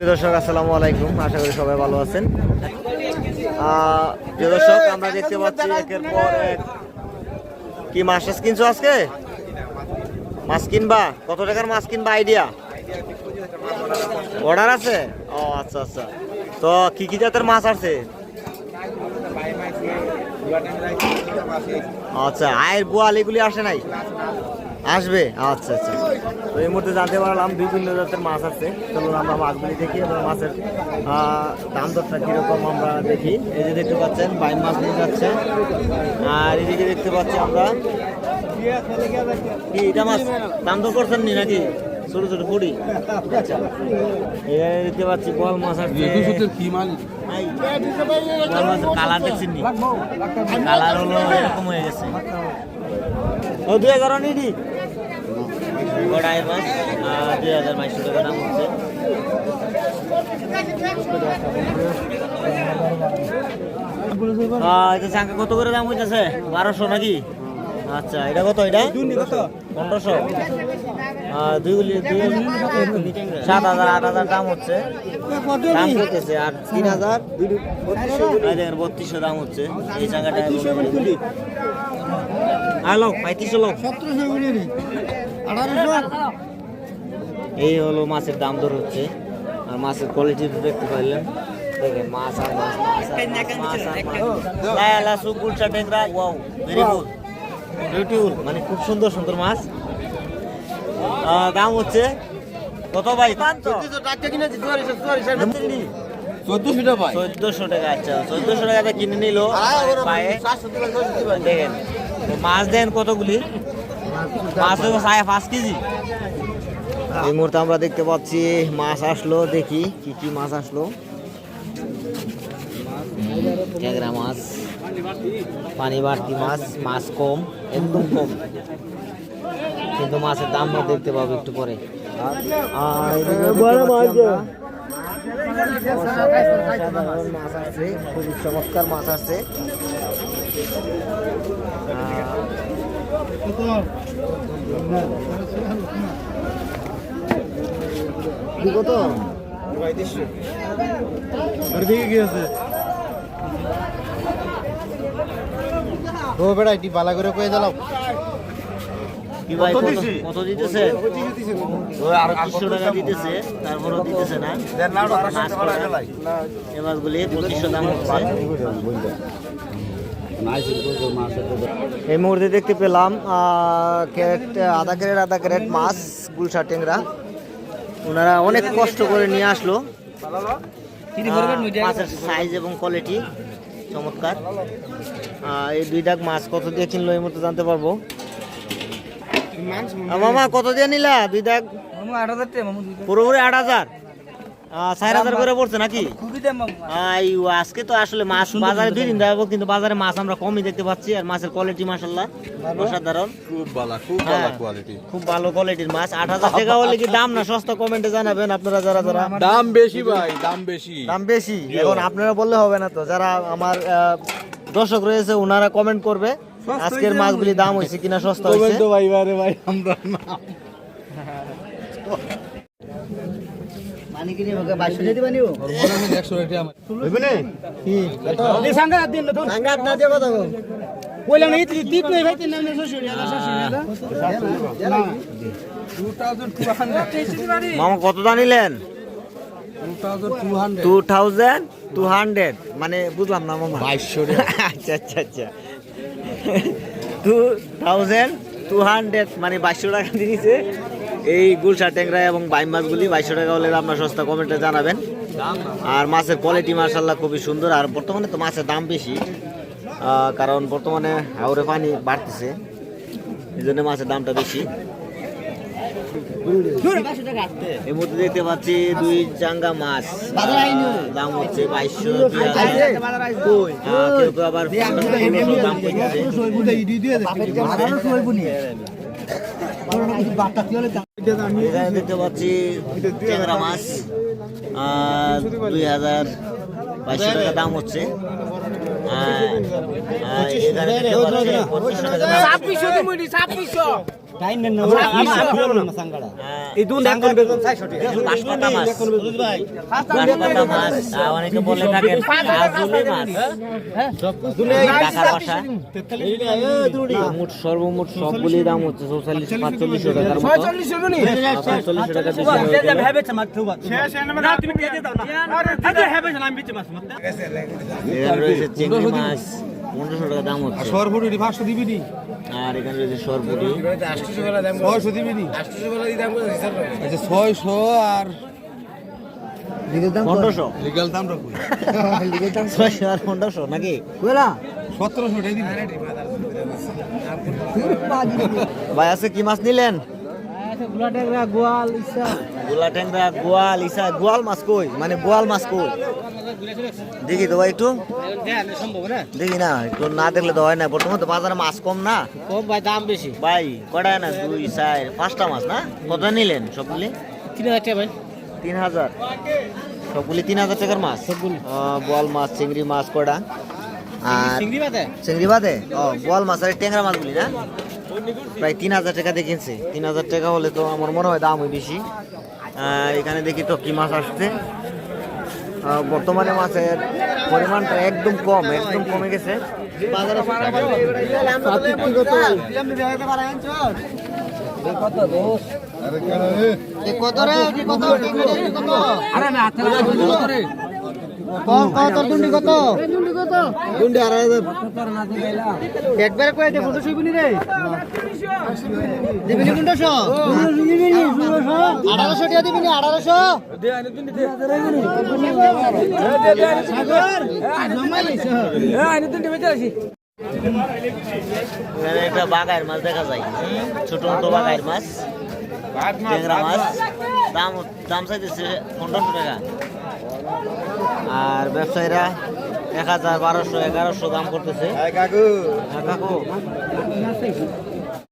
দর্শক, আসসালামু আলাইকুম। আশা করি সবাই ভালো আছেন। দর্শক, আমরা দেখতে পাচ্ছি একের পর এক। কি মাছ টাছ কিনছো আজকে? মাছ কিনবা? কত টাকার মাছ কিনবা? আইডিয়া? অর্ডার আছে? ও আচ্ছা আচ্ছা। তো কি কি জাতের মাছ আছে? আচ্ছা আয়ের বোয়াল এগুলি আসে নাই? আসবে? আচ্ছা আচ্ছা। তো এই মুহূর্তে জানতে পারলাম বিভিন্ন জাতের মাছ আছে। চলুন আমরা মাছগুলি দেখি এবং মাছের দাম দরটা কীরকম আমরা দেখি। এই যে দেখতে পাচ্ছেন বাইম মাছ নিয়ে যাচ্ছে। আর এদিকে দেখতে পাচ্ছি আমরা কি এটা মাছ? দাম তো করছেন নি নাকি? ছোট ছোট পুরি আচ্ছা। এখানে দেখতে পাচ্ছি বল মাছ আছে। কি মাল? বল মাছের কালার দেখছেন নি? কালার হলো এরকম হয়ে গেছে। ও হাজার নিডি গড়াই মাছ দুই হাজার বাইশশো টাকা দাম হচ্ছে। কত করে দাম হইতেছে? বারোশো নাকি? আচ্ছা এটা কত এটা পনেরোশো দুই সাত হাজার আট হাজার দাম হচ্ছে দাম করতেছে আর তিন হাজার এই দেখেন বত্রিশশো দাম হচ্ছে এই চাঙ্গাটা হ্যালো পঁয়ত্রিশশো লোক এই হলো মাছের দাম দর হচ্ছে আর মাছের কোয়ালিটি দেখতে পারলেন দেখেন মাছ আর মাছ মাছ আর মাছ, মাছ আর মাছ চাটেকরা ওয়াও ভেরি গুড বিউটিফুল মানে খুব সুন্দর সুন্দর মাছ। দাম হচ্ছে কত ভাই? চোদ্দশো টাকা চোদ্দশো টাকা আচ্ছা চোদ্দশো টাকাতে কিনে নিল। দেখেন মাছ দেন কতগুলি? মাছ হইব সাড়ে পাঁচ কেজি। এই মুহূর্তে আমরা দেখতে পাচ্ছি মাছ আসলো দেখি কি কি মাছ আসলো। মাছ। পানি বাড়তি মাছ মাছ কম একদম কম। কিন্তু মাছের দাম দেখতে পাবো একটু পরে। আর মাছ আছে খুবই চমৎকার মাছ কত ও বেড়া এটি বালা করে কয়ে দিলাম। কত কত দিতেছে? টাকা দিতেছে তারপরও দিতেছে না। মাছগুলি পঁচিশশো দাম এই মুহূর্তে দেখতে পেলাম ক্যারেট আধা ক্যারেট আধা ক্যারেট মাছ গুলশা ট্যাংরা। ওনারা অনেক কষ্ট করে নিয়ে আসলো। মাছের সাইজ এবং কোয়ালিটি চমৎকার। এই দুই ডাক মাছ কত দিয়ে কিনলো এই মতো জানতে পারব। মামা কত দিয়ে নিলা? দুই ডাক পুরোপুরি আট হাজার? চার হাজার করে পড়ছে নাকি? আজকে তো আসলে মাছ বাজারে দুই দিন যাব কিন্তু বাজারে মাছ আমরা কমই দেখতে পাচ্ছি আর মাছের কোয়ালিটি মাসাল্লাহ অসাধারণ। খুব বালা খুব হ্যাঁ। কোয়ালিটি খুব ভালো কোয়ালিটির মাছ। আট হাজার টাকা হলে কি দাম না সস্তা কমেন্টে জানাবেন আপনারা যারা যারা? দাম বেশি ভাই দাম বেশি। দাম বেশি? এখন আপনারা বললে হবে না তো যারা আমার আহ, দর্শক রয়েছে ওনারা কমেন্ট করবে আজকের মাছগুলি দাম হয়েছে কিনা সস্তা হয়েছে। ভাই ভাই আমরা না? রেটে আমার মামা কত দা নিলেন টু থাউজেন্ড টু হান্ড্রেড। মানে বুঝলাম না মামা। বাইশশো আচ্ছা আচ্ছা আচ্ছা। টু থাউজেন্ড টু হান্ড্রেড মানে বাইশশো টাকা দিয়েছে। এই গুলশা ট্যাংরা এবং বাইম মাছগুলি বাইশশো টাকা হলে আপনার সস্তা কমেন্টে জানাবেন। আর মাছের কোয়ালিটি মার্শাল্লাহ খুবই সুন্দর। আর বর্তমানে তো মাছের দাম বেশি কারণ বর্তমানে হাওড়ে পানি বাড়তেছে এই জন্য মাছের দামটা বেশি। এই মুহূর্তে দেখতে পাচ্ছি দুই চাঙ্গা মাছ দাম হচ্ছে বাইশশো আহ, কেউ কেউ আবার দাম করতেছে এখানে দেখতে পাচ্ছি ট্যাংরা মাছ আর দুই হাজার বাইশশো টাকা দাম হচ্ছে। আর- আর পঁচিশশো টাকা দাম। এই দুন একদম বেগুন মাছ বাঁশপাতা মাছ আহ, অনেকে বলে থাকেন আজুলি মাছ টাকার বাসা মোট সর্বমোট সবগুলি দাম হচ্ছে চৌচল্লিশ পাঁচচল্লিশশো টাকার পাঁচচল্লিশশো টাকা। রয়েছে চিংড়ি মাছ। পনেরোশো টাকা দাম হচ্ছে। সরপুরি পাঁচশো দিবি নি? আর এখানে রয়েছে সরপুরি ছয়শো দিবি নি আচ্ছা ছয়শো আর পনেরোশো। লিগাল দাম ছয়শো আর পনেরোশো নাকি? সতেরোশো ভাই আছে কি মাছ নিলেন? গোলা ট্যাংরা গোয়াল ইসা। গোয়াল মাছ কই? মানে গোয়াল মাছ কই? দেখি তো ভাই একটু। দেখি না একটু না দেখলে তো হয় না। বর্তমানে তো বাজারে মাছ কম না? কম ভাই দাম বেশি ভাই কটা না দুই চার পাঁচটা মাছ না? কত নিলেন সবগুলি? তিন হাজার। টাকা ভাই তিন হাজার সবগুলি তিন হাজার টাকার মাছ? বোয়াল মাছ চিংড়ি মাছ কটা আর চিংড়ি বাদে? ও বোয়াল মাছ আর ট্যাংরা মাছগুলি না? প্রায় তিন হাজার টাকা দিয়ে তিন হাজার টাকা হলে তো আমার মনে হয় দাম বেশি। এখানে দেখি তো কি মাছ আসছে। বর্তমানে মাছের পরিমাণটা একদম কম একদম কমে গেছে। বাজারে কত? রে কত? কত একটা মাছ দেখা যায়। ছোট ছোট বাগায়ের মাছ, ট্যাংরা মাছ। দাম দাম চাইতেছে পনেরোশো টাকা। আর ব্যবসায়ীরা এক হাজার বারোশো এগারোশো দাম করতেছে। কাকু। হ্যাঁ, কাকু।